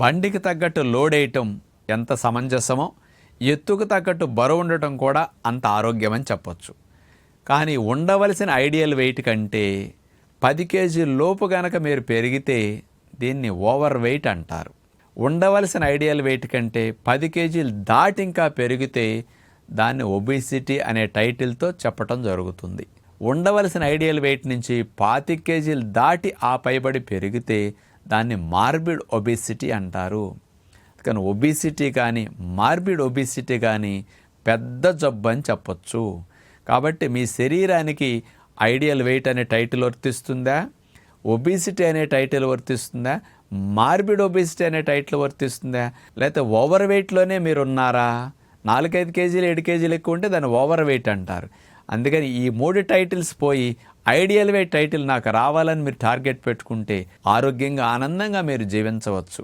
బండికి తగ్గట్టు లోడ్ వేయటం ఎంత సమంజసమో ఎత్తుకు తగ్గట్టు బరువు ఉండటం కూడా అంత ఆరోగ్యమని చెప్పొచ్చు. కానీ ఉండవలసిన ఐడియల్ వెయిట్ కంటే పది కేజీ లోపు గనక మీరు పెరిగితే దీన్ని ఓవర్ వెయిట్ అంటారు. ఉండవలసిన ఐడియల్ వెయిట్ కంటే పది కేజీలు దాటి ఇంకా పెరిగితే దాన్ని ఒబిసిటీ అనే టైటిల్తో చెప్పటం జరుగుతుంది. ఉండవలసిన ఐడియల్ వెయిట్ నుంచి పాతి కేజీలు దాటి ఆ పైబడి పెరిగితే దాన్ని మార్బిడ్ ఒబిసిటీ అంటారు. కానీ ఒబిసిటీ కానీ మార్బిడ్ ఒబిసిటీ కానీ పెద్ద జబ్బు అని చెప్పొచ్చు. కాబట్టి మీ శరీరానికి ఐడియల్ వెయిట్ అనే టైటిల్ వర్తిస్తుందా? ఒబిసిటీ అనే టైటిల్ వర్తిస్తుందా? మార్బిడ్ ఒబిసిటీ అనే టైటిల్ వర్తిస్తుందా? లేకపోతే ఓవర్ వెయిట్లోనే మీరు ఉన్నారా నాలుగైదు కేజీలు ఏడు కేజీలు ఎక్కువ ఉంటే దాన్ని ఓవర్ వెయిట్ అంటారు. అందుకని ఈ మూడు టైటిల్స్ పోయి ఐడియల్ వే టైటిల్ నాకు రావాలని మీరు టార్గెట్ పెట్టుకుంటే ఆరోగ్యంగా ఆనందంగా మీరు జీవించవచ్చు.